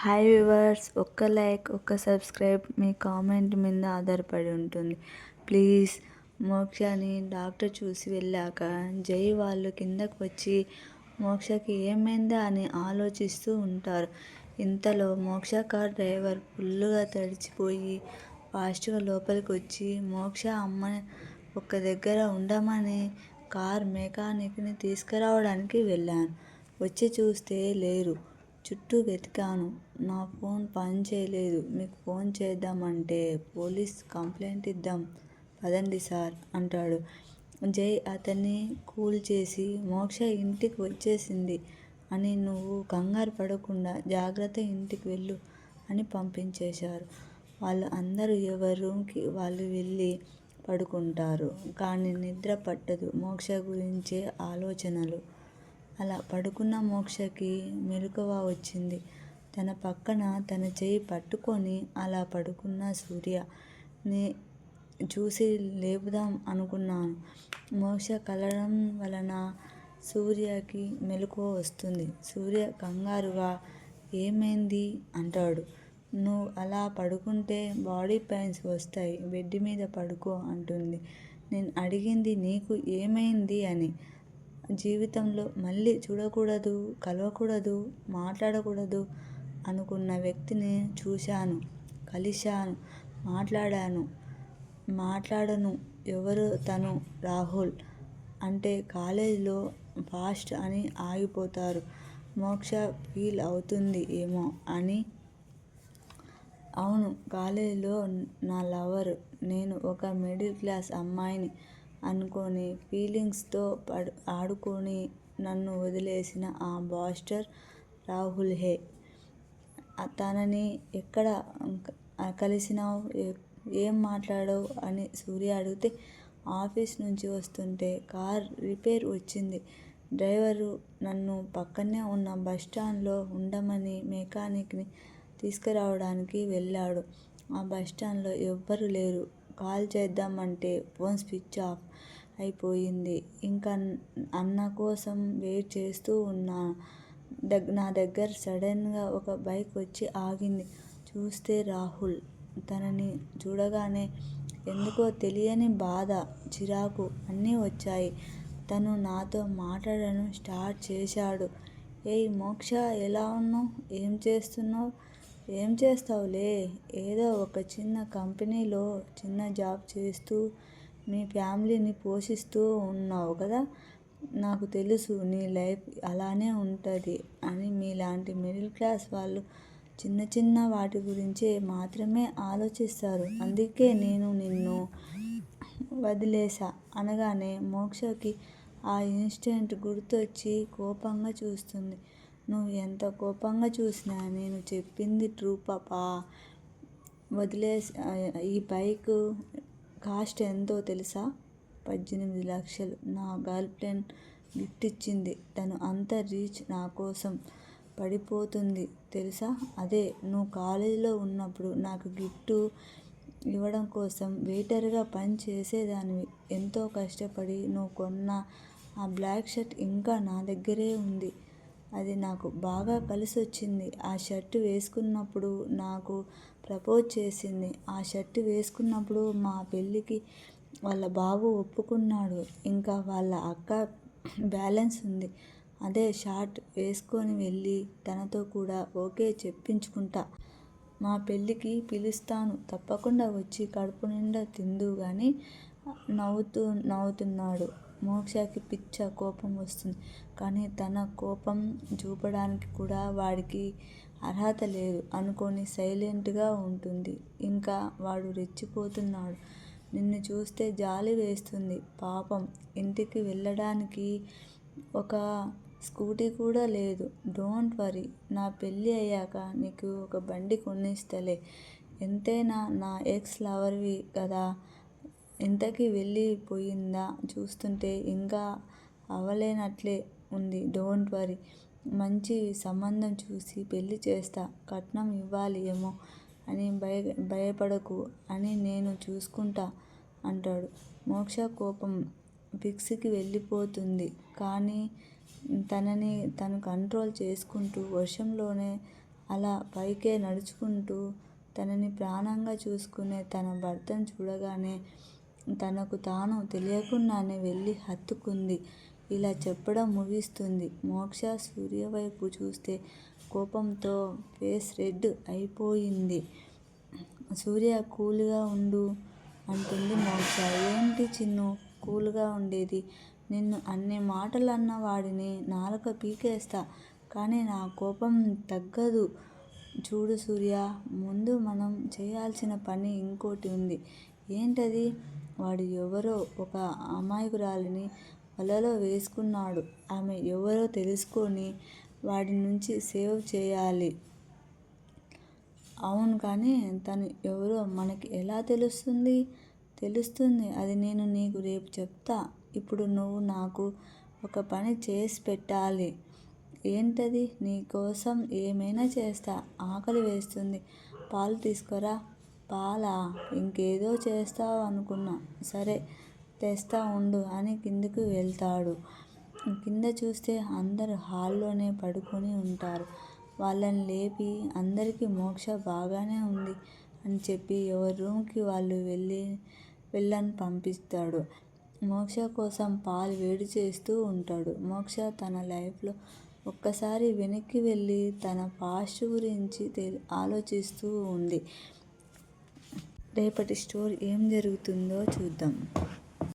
Hi viewers ఒక్క like ఒక్క subscribe మీ కామెంట్ మీద ఆధారపడి ఉంటుంది. ప్లీజ్ మోక్షని డాక్టర్ చూసి వెళ్ళాక జై వాళ్ళు కిందకు వచ్చి మోక్షకి ఏమైందా అని ఆలోచిస్తూ ఉంటారు. ఇంతలో మోక్ష కార్ డ్రైవర్ ఫుల్లుగా తడిచిపోయి ఫాస్ట్గా లోపలికి వచ్చి మోక్ష అమ్మ ఒక్క దగ్గర ఉండమని కార్ మెకానిక్ని తీసుకురావడానికి వెళ్ళాను. వచ్చి చూస్తే లేరు. చుట్టూ వెతికాను. నా ఫోన్ పని చేయలేదు. మీకు ఫోన్ చేద్దామంటే పోలీస్ కంప్లైంట్ ఇద్దాం. పదండి సార్ అంటాడు. జై అతన్ని కూల్ చేసి మోక్ష ఇంటికి వచ్చేసింది అని నువ్వు కంగారు పడకుండా జాగ్రత్త ఇంటికి వెళ్ళు అని పంపించేశారు. వాళ్ళు అందరూ ఎవరి రూమ్కి వాళ్ళు వెళ్ళి పడుకుంటారు. కానీ నిద్ర పట్టదు మోక్ష గురించే ఆలోచనలు. అలా పడుకున్న మోక్షకి మెలకువ వచ్చింది. తన పక్కన తన చేయి పట్టుకొని అలా పడుకున్న సూర్య నే చూసి లేపుదాం అనుకున్నాను. మోక్ష కలడం వలన సూర్యకి మెలకువ వస్తుంది. సూర్య కంగారుగా ఏమైంది? అంటాడు. నువ్వు అలా పడుకుంటే బాడీ పెయిన్స్ వస్తాయి. బెడ్ మీద పడుకో అంటుంది. నేను అడిగింది నీకు ఏమైంది అని. జీవితంలో మళ్ళీ చూడకూడదు కలవకూడదు మాట్లాడకూడదు అనుకున్న వ్యక్తిని చూశాను కలిశాను మాట్లాడాను. మాట్లాడను ఎవరు తను? రాహుల్ అంటే కాలేజీలో ఫాస్ట్ అని ఆగిపోతారు. మోక్ష ఫీల్ అవుతుంది ఏమో అని. అవును కాలేజీలో నా లవర్ నేను ఒక మిడిల్ క్లాస్ అమ్మాయిని అనుకోని ఫీలింగ్స్తో పడు ఆడుకొని నన్ను వదిలేసిన ఆ బాస్టర్ రాహుల్ హే. తనని ఎక్కడ కలిసినావు? ఏం మాట్లాడావు? అని సూర్య అడిగితే ఆఫీస్ నుంచి వస్తుంటే కార్ రిపేర్ వచ్చింది. డ్రైవరు నన్ను పక్కనే ఉన్న బస్ స్టాండ్లో ఉండమని మెకానిక్ని తీసుకురావడానికి వెళ్ళాడు. ఆ బస్ స్టాండ్లో ఎవ్వరు లేరు. కాల్ చేద్దామంటే ఫోన్ స్విచ్ ఆఫ్ అయిపోయింది. ఇంకా అన్న కోసం వెయిట్ చేస్తూ ఉన్నా. దగ్ నా దగ్గర సడన్గా ఒక బైక్ వచ్చి ఆగింది. చూస్తే రాహుల్. తనని చూడగానే ఎందుకో తెలియని బాధ చిరాకు అన్నీ వచ్చాయి. తను నాతో మాట్లాడడం స్టార్ట్ చేశాడు. ఏయ్ మోక్ష ఎలా ఉన్నావు? ఏం చేస్తున్నావు? ఏం చేస్తావులే? ఏదో ఒక చిన్న కంపెనీలో చిన్న జాబ్ చేస్తూ మీ ఫ్యామిలీని పోషిస్తూ ఉన్నావు కదా? నాకు తెలుసు నీ లైఫ్ అలానే ఉంటుంది అని మీలాంటి మిడిల్ క్లాస్ వాళ్ళు చిన్న చిన్న వాటి గురించే మాత్రమే ఆలోచిస్తారు. అందుకే నేను నిన్ను వదిలేసా అనగానే మోక్షకి ఆ ఇన్స్టెంట్ గుర్తొచ్చి కోపంగా చూస్తుంది. నువ్వు ఎంత కోపంగా చూసినా నేను చెప్పింది ట్రూ పాపా. వదిలేసి ఈ బైక్ కాస్ట్ ఎంతో తెలుసా? పద్దెనిమిది లక్షలు. నా గర్ల్ ఫ్రెండ్ గిఫ్ట్ ఇచ్చింది. తను అంత రీచ్ నా కోసం పడిపోతుంది. తెలుసా? అదే నువ్వు కాలేజీలో ఉన్నప్పుడు నాకు గిఫ్ట్ ఇవ్వడం కోసం వెయిటర్గా పని చేసేదానివి. ఎంతో కష్టపడి నువ్వు కొన్న ఆ బ్లాక్ షర్ట్ ఇంకా నా దగ్గరే ఉంది. అది నాకు బాగా కలిసి వచ్చింది ఆ షర్ట్ వేసుకున్నప్పుడు నాకు ప్రపోజ్ చేసింది. ఆ షర్ట్ వేసుకున్నప్పుడు మా పెళ్ళికి వాళ్ళ బాబు ఒప్పుకున్నాడు. ఇంకా వాళ్ళ అక్క బ్యాలెన్స్ ఉంది. అదే షార్ట్ వేసుకొని వెళ్ళి తనతో కూడా ఓకే చెప్పించుకుంటా. మా పెళ్ళికి పిలుస్తాను. తప్పకుండా వచ్చి కడుపు నిండా తిందు కానీ నవ్వుతూ నవ్వుతున్నాడు. మోక్షకి పిచ్చ కోపం వస్తుంది. కానీ తన కోపం చూపడానికి కూడా వాడికి అర్హత లేదు. అనుకొని సైలెంట్గా ఉంటుంది. ఇంకా వాడు రెచ్చిపోతున్నాడు. నిన్ను చూస్తే జాలి వేస్తుంది. పాపం. ఇంటికి వెళ్ళడానికి ఒక స్కూటీ కూడా లేదు. Don't worry. నా పెళ్ళి అయ్యాక నీకు ఒక బండి కొనిస్తలే. ఎంతైనా నా ఎక్స్ లవర్వి కదా. ఇంతకీ వెళ్ళిపోయిందా చూస్తుంటే ఇంకా అవ్వలేనట్లే ఉంది. Don't worry. మంచి సంబంధం చూసి పెళ్ళి చేస్తా. కట్నం ఇవ్వాలి ఏమో అని భయ భయపడకు అని నేను చూసుకుంటా అంటాడు. మోక్ష కోపం ఫిక్స్కి వెళ్ళిపోతుంది కానీ తనని తను కంట్రోల్ చేసుకుంటూ వర్షంలోనే అలా పైకే నడుచుకుంటూ తనని ప్రాణంగా చూసుకునే తన భర్తను చూడగానే తనకు తాను తెలియకుండానే వెళ్ళి హత్తుకుంది. ఇలా చెప్పడం ముగిస్తుంది. మోక్ష సూర్యవైపు చూస్తే కోపంతో ఫేస్ రెడ్ అయిపోయింది. సూర్య కూల్గా ఉండు అంటుంది మోక్ష. ఏంటి చిన్ను కూల్గా ఉండేది నిన్ను అన్ని మాటలన్న వాడిని నాలుక పీకేస్తా కానీ నా కోపం తగ్గదు చూడు సూర్య ముందు మనం చేయాల్సిన పని ఇంకోటి ఉంది ఏంటది? వాడు ఎవరో ఒక అమాయకురాలిని వలలో వేసుకున్నాడు. ఆమె ఎవరో తెలుసుకొని వాడి నుంచి సేవ్ చేయాలి అవును కానీ తను ఎవరో మనకి ఎలా తెలుస్తుంది? తెలుస్తుంది. అది నేను నీకు రేపు చెప్తా. ఇప్పుడు నువ్వు నాకు ఒక పని చేసి పెట్టాలి. ఏంటది? నీకోసం ఏమైనా చేస్తా. ఆకలి వేస్తుంది. పాలు తీసుకురా. పాలా? ఇంకేదో చేస్తావు అనుకున్నా. సరే తెస్తా ఉండు అని కిందకు వెళ్తాడు కింద చూస్తే అందరూ హాల్లోనే పడుకొని ఉంటారు వాళ్ళని లేపి అందరికీ మోక్ష బాగానే ఉంది అని చెప్పి ఎవరి రూమ్కి వాళ్ళు వెళ్ళి వెళ్ళని పంపిస్తాడు. మోక్ష కోసం పాలు వేడి చేస్తూ ఉంటాడు మోక్ష తన లైఫ్లో ఒక్కసారి వెనక్కి వెళ్ళి తన పాస్ట్ గురించి ఆలోచిస్తూ ఉంది రేపటి స్టోర్ ఏం జరుగుతుందో చూద్దాం.